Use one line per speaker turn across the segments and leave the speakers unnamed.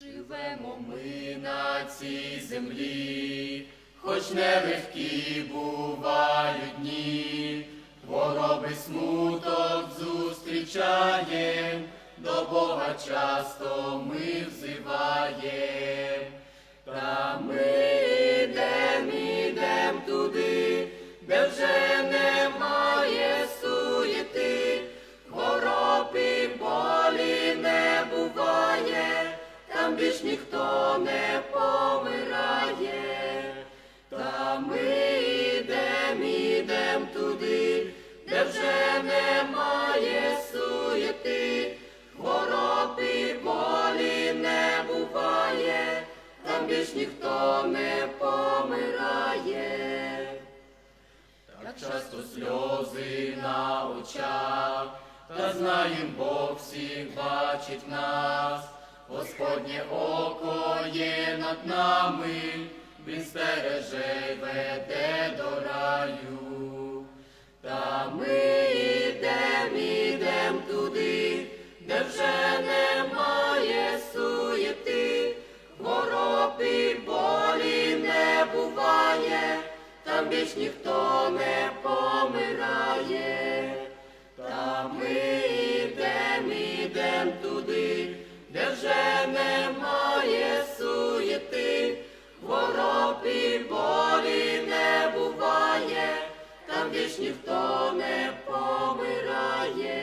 Живемо ми на цій землі, хоч нелегкі бувають дні, хвороби смуток зустрічаєм, до Бога часто ми взиваєм. Більш ніхто не помирає. Та ми йдем, ідем туди, де вже немає суєти, хвороб і болі не буває, там більш ніхто не помирає. Так часто сльози на очах, та знаєм Бог всіх бачить нас, Господнє око є над нами, Він стереже й веде до раю. Та ми йдем, ідем туди, де вже немає суєти, хвороб і болі не буває, там більш ніхто не помирає. Та ми суєти, хвороб і болі не буває, там більш ніхто не помирає.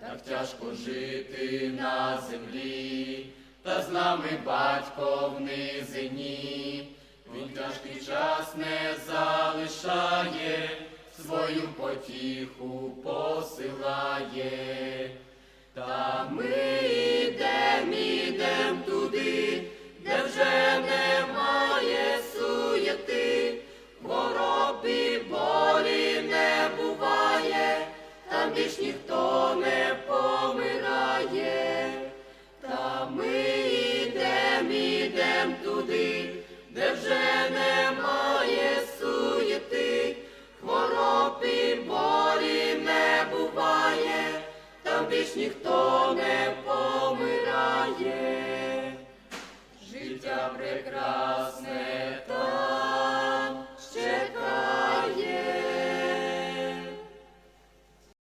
Так тяжко жити на землі, та з нами батько в низині. Він тяжкий час не залишає, свою потіху посилає. більш ніхто не помирає, та ми йдем, ідем туди, де вже немає суєти, хвороб і болі не буває, там більш ніхто не.